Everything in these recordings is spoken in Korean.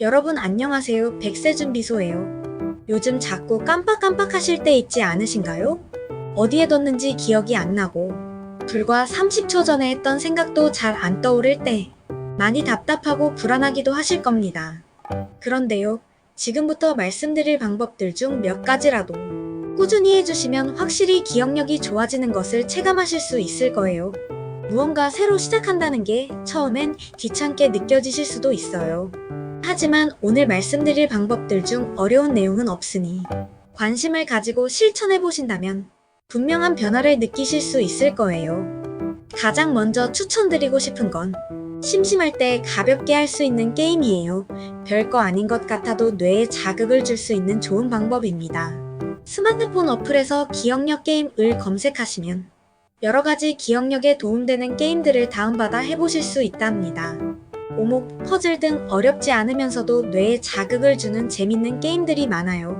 여러분 안녕하세요. 백세준 비소예요. 요즘 자꾸 깜빡깜빡 하실 때 있지 않으신가요? 어디에 뒀는지 기억이 안 나고 불과 30초 전에 했던 생각도 잘 안 떠오를 때 많이 답답하고 불안하기도 하실 겁니다. 그런데요. 지금부터 말씀드릴 방법들 중 몇 가지라도 꾸준히 해주시면 확실히 기억력이 좋아지는 것을 체감하실 수 있을 거예요. 무언가 새로 시작한다는 게 처음엔 귀찮게 느껴지실 수도 있어요. 하지만 오늘 말씀드릴 방법들 중 어려운 내용은 없으니 관심을 가지고 실천해 보신다면 분명한 변화를 느끼실 수 있을 거예요. 가장 먼저 추천드리고 싶은 건 심심할 때 가볍게 할 수 있는 게임이에요. 별거 아닌 것 같아도 뇌에 자극을 줄 수 있는 좋은 방법입니다. 스마트폰 어플에서 기억력 게임을 검색하시면 여러 가지 기억력에 도움되는 게임들을 다운받아 해보실 수 있답니다. 오목, 퍼즐 등 어렵지 않으면서도 뇌에 자극을 주는 재밌는 게임들이 많아요.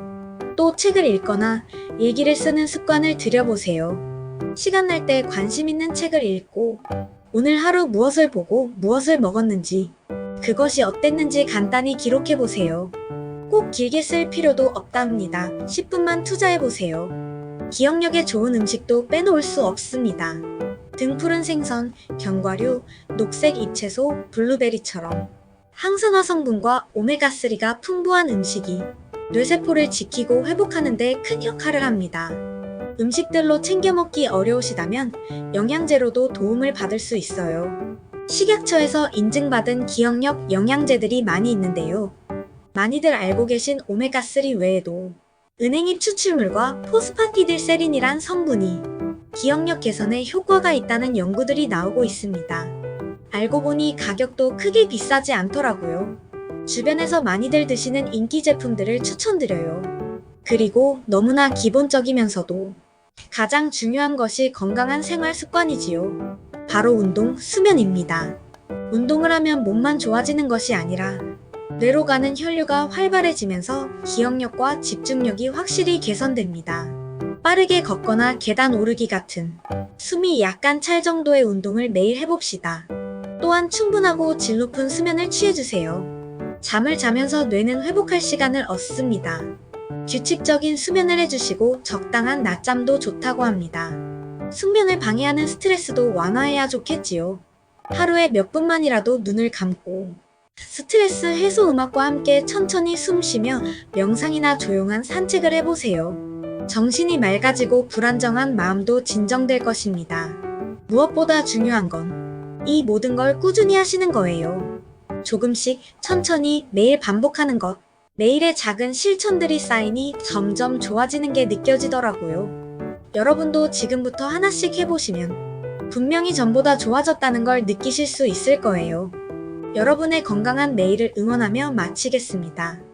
또 책을 읽거나 일기를 쓰는 습관을 들여보세요. 시간 날 때 관심 있는 책을 읽고 오늘 하루 무엇을 보고 무엇을 먹었는지 그것이 어땠는지 간단히 기록해 보세요. 꼭 길게 쓸 필요도 없답니다. 10분만 투자해 보세요. 기억력에 좋은 음식도 빼놓을 수 없습니다. 등 푸른 생선, 견과류, 녹색 잎채소, 블루베리처럼 항산화 성분과 오메가3가 풍부한 음식이 뇌세포를 지키고 회복하는 데 큰 역할을 합니다. 음식들로 챙겨 먹기 어려우시다면 영양제로도 도움을 받을 수 있어요. 식약처에서 인증받은 기억력 영양제들이 많이 있는데요. 많이들 알고 계신 오메가3 외에도 은행잎 추출물과 포스파티딜세린이란 성분이 기억력 개선에 효과가 있다는 연구들이 나오고 있습니다. 알고 보니 가격도 크게 비싸지 않더라고요. 주변에서 많이들 드시는 인기 제품들을 추천드려요. 그리고 너무나 기본적이면서도 가장 중요한 것이 건강한 생활 습관이지요. 바로 운동, 수면입니다. 운동을 하면 몸만 좋아지는 것이 아니라 뇌로 가는 혈류가 활발해지면서 기억력과 집중력이 확실히 개선됩니다. 빠르게 걷거나 계단 오르기 같은 숨이 약간 찰 정도의 운동을 매일 해봅시다. 또한 충분하고 질 높은 수면을 취해주세요. 잠을 자면서 뇌는 회복할 시간을 얻습니다. 규칙적인 수면을 해주시고 적당한 낮잠도 좋다고 합니다. 숙면을 방해하는 스트레스도 완화해야 좋겠지요. 하루에 몇 분만이라도 눈을 감고 스트레스 해소 음악과 함께 천천히 숨 쉬며 명상이나 조용한 산책을 해보세요. 정신이 맑아지고 불안정한 마음도 진정될 것입니다. 무엇보다 중요한 건 이 모든 걸 꾸준히 하시는 거예요. 조금씩 천천히 매일 반복하는 것. 매일의 작은 실천들이 쌓이니 점점 좋아지는 게 느껴지더라고요. 여러분도 지금부터 하나씩 해보시면 분명히 전보다 좋아졌다는 걸 느끼실 수 있을 거예요. 여러분의 건강한 매일을 응원하며 마치겠습니다.